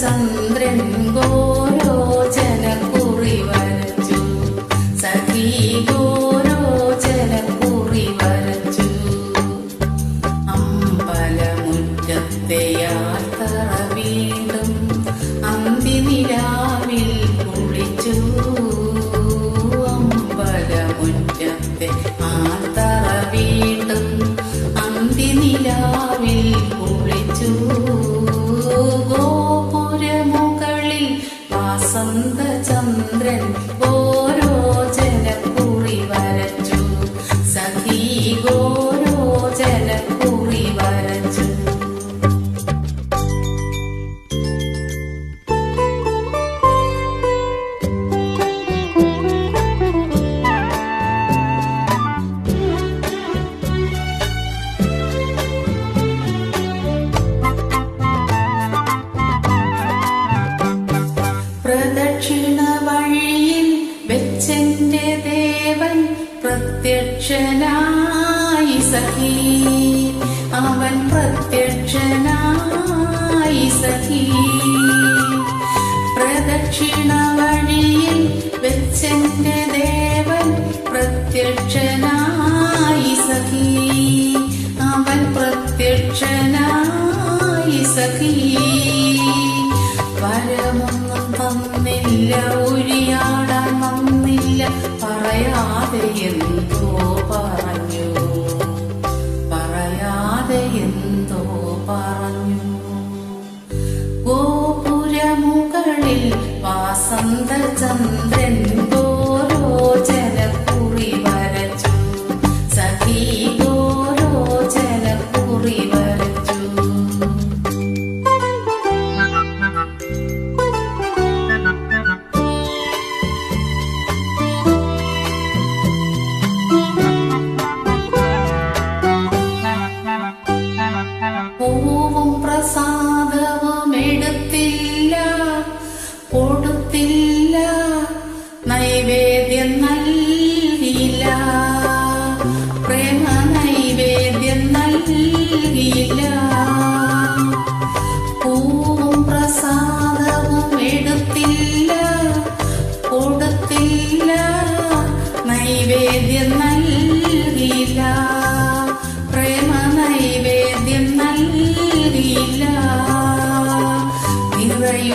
ചന്ദ്രൻ ഗോരോചന കുറി വരച്ചു സഖി ഗോരോചന കുറി വരച്ചു അമ്പലമുറ്റത്തെ ചന്ദ്രൻ ഓരോ വരച്ചു. സഖീ ഗോരോ ജനക്കുറി വരച്ചു. പ്രത്യക്ഷനായി സഖി. അവൻ പ്രത്യക്ഷനായി സഖി. പ്രദക്ഷിണ വഴിയിൽ വെച്ചെന്റെ ദേവൻ പ്രത്യക്ഷനായി സഖി. അവൻ പ്രത്യക്ഷനായി സഖി. വരമൊന്നും തന്നില്ല ഒഴിയാടാൻ വന്നില്ല പറയാതെ എന്ത് someday.